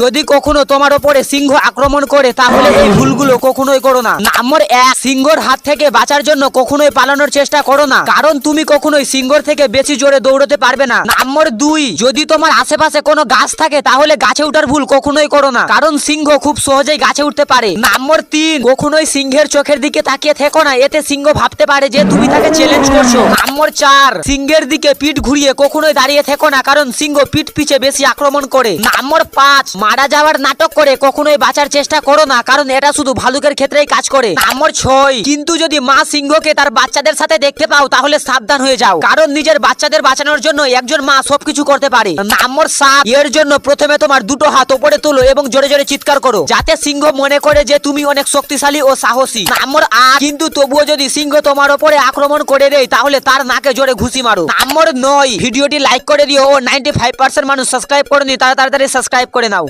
যদি কখনো তোমার ওপরে সিংহ আক্রমণ করে, তাহলে এই ভুলগুলো কখনোই করো না। নম্বর এক সিংহর হাত থেকে বাঁচার জন্য কখনোই পালানোর চেষ্টা করো না। কারণ তুমি কখনোই সিংহর থেকে বেশি জোরে দৌড়তে পারবে না। নম্বর দুই, যদি তোমার আশেপাশে কোনো গাছ থাকে, তাহলে গাছে উঠার ভুল কখনোই করো না। কারণ সিংহ খুব সহজেই গাছে উঠতে পারে। নম্বর তিন, কখনোই সিংহের চোখের দিকে তাকিয়ে থেকো না। এতে সিংহ ভাবতে পারে যে তুমি তাকে চ্যালেঞ্জ করছ। নম্বর চার, সিংহের দিকে পিঠ ঘুরিয়ে কখনোই দাঁড়িয়ে থেকো না। কারণ সিংহ পিঠ পিছে বেশি আক্রমণ করে। নম্বর পাঁচ মারা যাওয়ার নাটক করে কখনোই বাঁচার চেষ্টা করো না কারণ এটা শুধু ভালুকের ক্ষেত্রেই কাজ করে। নম্বর ছয় কিন্তু যদি মা সিংহকে তার বাচ্চাদের সাথে দেখতে পাও তাহলে সাবধান হয়ে যাও। কারণ নিজের বাচ্চাদের বাঁচানোর জন্য একজন মা সবকিছু করতে পারে। নম্বর সাত এর জন্য প্রথমে তোমার দুটো হাত ওপরে তোলো এবং জোরে জোরে চিৎকার করো যাতে সিংহ মনে করে যে তুমি অনেক শক্তিশালী ও সাহসী। নম্বর আট কিন্তু তবুও যদি সিংহ তোমার ওপরে আক্রমণ করে দেয় তাহলে তার নাকে জোরে ঘুষি মারো। নম্বর নয় ভিডিওটি লাইক করে দিও ও নাইনটি ফাইভ পার্সেন্ট মানুষ সাবস্ক্রাইব করে নি তারা তাড়াতাড়ি সাবস্ক্রাইব করে নাও।